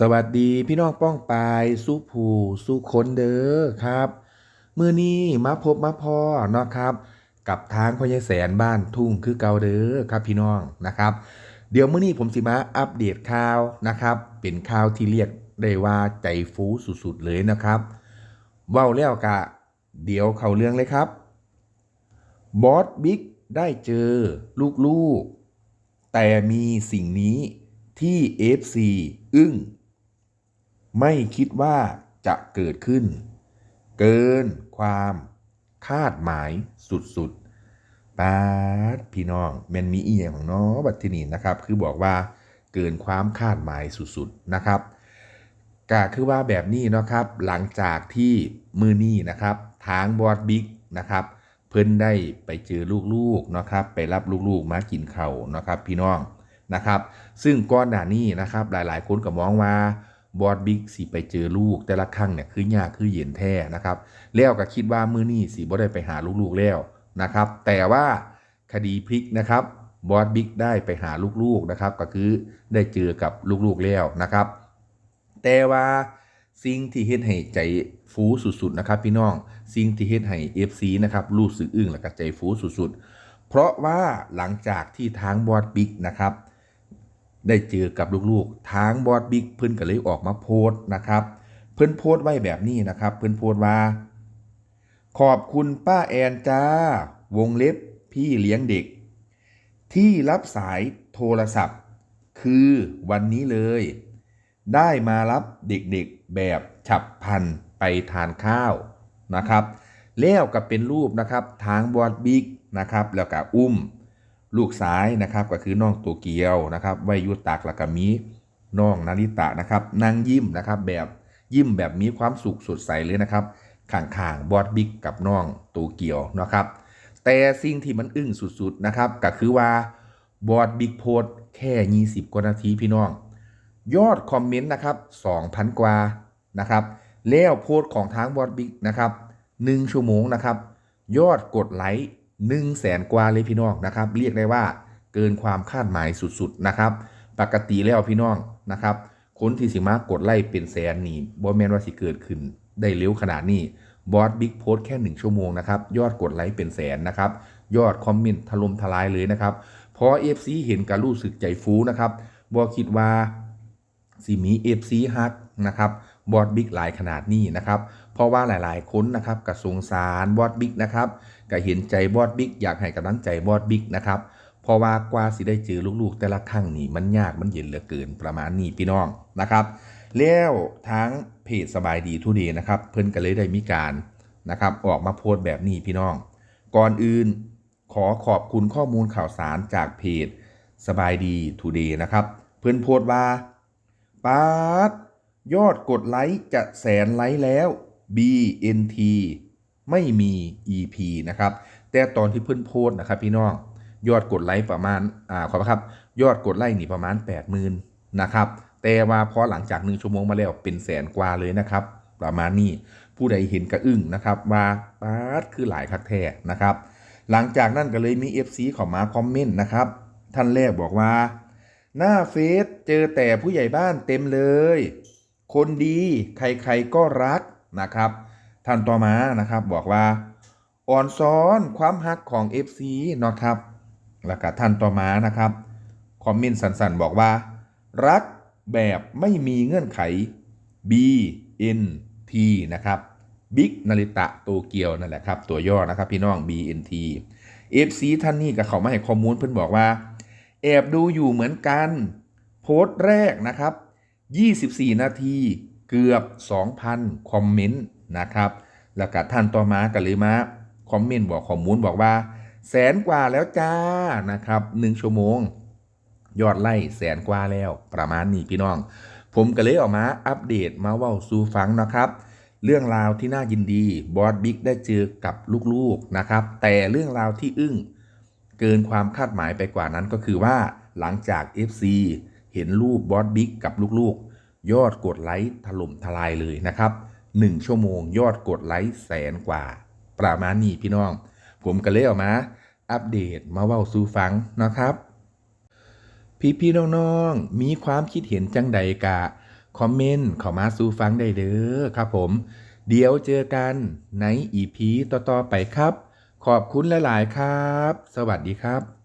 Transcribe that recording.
สวัสดีพี่น้องป้องปายสู้ผู้สู้คนเด้อครับ มื้อนี้มาพบมาพอเนาะครับ กับทางพ่อใหญ่แสนบ้านทุ่งคือเก่าเด้อครับพี่น้องนะครับ เดี๋ยวมื้อนี้ผมสิมาอัปเดตข่าวนะครับ เป็นข่าวที่เรียกได้ว่าใจฟูสุดๆเลยนะครับเว้าแล้วกะ เดี๋ยวเขาเรื่องเลยครับบอสบิ๊กได้เจอลูกๆ แต่มีสิ่งนี้ที่ FC อึ้ง ไม่คิดว่าจะเกิดขึ้น เกินความคาดหมายสุดๆปาดพี่น้องแมันมีเอียงของเนาะบัดทีนี้นะครับ คือบอกว่าเกินความคาดหมายสุดๆนะครับก็คือว่าแบบนี้เนาะครับ หลังจากที่มือนี้นะครับทางบอสบิ๊กนะครับ เพิ่นได้ไปเจอลูกๆเนาะครับ ไปรับลูกๆมากินข้าวเนาะครับ พี่น้องนะครับ ซึ่งก้อนหน้านี้นะครับ หลายๆคนก็มองว่า บอสบิ๊กสิไปเจอลูก แต่ละครั้งเนี่ยคือยากคือเย็นแท้นะครับ แล้วก็คิดว่ามื้อนี้สิบ่ได้ไปหาลูกๆแล้วนะครับ แต่ว่าคดีพลิกนะครับบอสบิ๊กได้ไปหาลูกๆนะครับ ก็คือได้เจอกับลูกๆแล้วนะครับ แต่ว่าสิ่งที่เฮ็ดให้ใจฟูสุดๆนะครับ พี่น้องสิ่งที่เฮ็ดให้ FC นะครับรู้สึกอึ้งและก็ใจฟูสุดๆ เพราะว่าหลังจากที่ทางบอสบิ๊กนะครับ ได้เจอกับลูกๆ ทางบอสบิ๊กเพิ่อนก็เลยออกมาโพสต์นะครับ เพิ่อนโพสต์ไว้แบบนี้นะครับ เพิ่อนโพสต์ว่า ขอบคุณป้าแอนจ้า วงเล็บพี่เลี้ยงเด็ก ที่รับสายโทรศัพท์ คือวันนี้เลย ได้มารับเด็กๆแบบฉับพันไปทานข้าวนะครับ แล้วก็เป็นรูปนะครับทางบอดบิ๊กนะครับ แล้วก็อุ้ม ลูกซ้ายนะครับก็คือน้องตัวเกียวนะครับไวยุตักล้วก็มีน้องนาริตะนะครับนั่งยิ้มนะครับแบบยิ้มแบบมีความสุขสดใสเลยนะครับข้างๆบอดบิ๊กกับน้องตัวเกียวนะครับแต่สิ่งที่มันอึ้งสุดๆนะครับก็คือว่าบอดบิ๊กโพสแค่ 20 กว่านาทีพี่น้อง ยอดคอมเมนต์นะครับ 2,000 กว่านะครับแล้วโพสของทางบอดบิ๊กนะครับ 1 ชั่วโมงนะครับ ยอดกดไลค์ 1แสนกว่าเลยพี่น้องนะครับ เรียกได้ว่าเกินความคาดหมายสุดๆนะครับ ปกติแล้วพี่น้องนะครับคนที่สิมากดไลค์เป็นแสนนี่บอแมนว่าสิเกิดขึ้น ได้เร็วขนาดนี้บอสบิ๊กโพสแค่ 1 ชั่วโมงนะครับ ยอดกดไลค์เป็นแสนนะครับ ยอดคอมเมนต์ถล่มทลายเลยนะครับพอ FC เห็นการรู้สึกใจฟูนะครับบอคิดว่าสิมี FC ฮักนะครับ บอดบิ๊กหลายขนาดนี้นะครับ เพราะว่าหลายๆคนนะครับกระสงสารบอดบิ๊กนะครับก็เห็นใจบอดบิ๊กอยากให้กำลังใจบอดบิ๊กนะครับเพราะว่ากว่าสิได้เจอลูกๆ แต่ละครั้งนี่มันยากมันเย็นเหลือเกินประมาณนี้พี่น้องนะครับแล้วทั้งเพจสบายดีทุเดย์นะครับ เพิ่นก็เลยได้มีการนะครับออกมาโพสต์แบบนี้พี่น้อง ก่อนอื่นขอขอบคุณข้อมูลข่าวสารจากเพจสบายดีทูเดย์นะครับ เพิ่นโพสต์ว่าปาด ยอดกดไลค์จะแสนไลค์แล้ว BNT ไม่มี EP นะครับ แต่ตอนที่เพิ่นโพสนะครับพี่น้อง ยอดกดไลค์ประมาณ อ่า ขอครับ ยอดกดไลค์นี่ประมาณ 80,000นะครับ แต่ว่าพอหลังจากหนึ่งชั่วโมงมาแล้วเป็นแสนกว่าเลยนะครับ ประมาณนี้ ผู้ใดเห็นกระอึ้งนะครับว่าปาดคือหลายคักแท้นะครับ หลังจากนั้นก็เลยมี FC เขอมาคอมเมนต์นะครับ ท่านแรกบอกว่า หน้าเฟซเจอแต่ผู้ใหญ่บ้านเต็มเลย คนดีใครๆก็รักนะครับ ท่านต่อมานะครับบอกว่าอ่อนซ้อนความฮักของ FC เนาะครับ แล้วก็ท่านต่อมานะครับ คอมเมนต์สั้นๆ บอกว่า รักแบบไม่มีเงื่อนไข B N T นะครับบิ๊กนาริตะโตเกียวนั่นแหละครับตัวย่อนะครับพี่น้อง B N T FC ท่านนี้ก็เขามาให้ข้อมูลเพิ่อนบอกว่า แอบดูอยู่เหมือนกัน โพสต์แรกนะครับ 24 นาที เกือบ 2,000 คอมเมนต์นะครับ แล้วก็ท่านต่อมาก็เลยมาคอมเมนต์บอกข้อมูลบอกว่า แสนกว่าแล้วจ้านะครับ1ชั่วโมง ยอดไล่แสนกว่าแล้วประมาณนี้พี่น้อง ผมก็เลยออกมาอัปเดตมาเว่าสู่ฟังนะครับเรื่องราวที่น่ายินดีบอสบิ๊กได้เจอกับลูกๆนะครับ แต่เรื่องราวที่อึ้งเกินความคาดหมายไปกว่านั้นก็คือว่าหลังจาก FC เห็นรูปบอสบิ๊กกับลูกๆ ยอดกดไลค์ถล่มทลายเลยนะครับ 1 ชั่วโมงยอดกดไลค์แสนกว่า ประมาณนี้พี่น้อง ผมก็เลยออกมา อัปเดตมาเว้าสู่ฟังนะครับ พี่ๆน้องๆ มีความคิดเห็นจังใดกะ คอมเมนต์เข้ามาสู่ฟังได้เด้อครับผม เดี๋ยวเจอกันในอีพีต่อๆไปครับ ขอบคุณหลาย ๆ ครับ สวัสดีครับ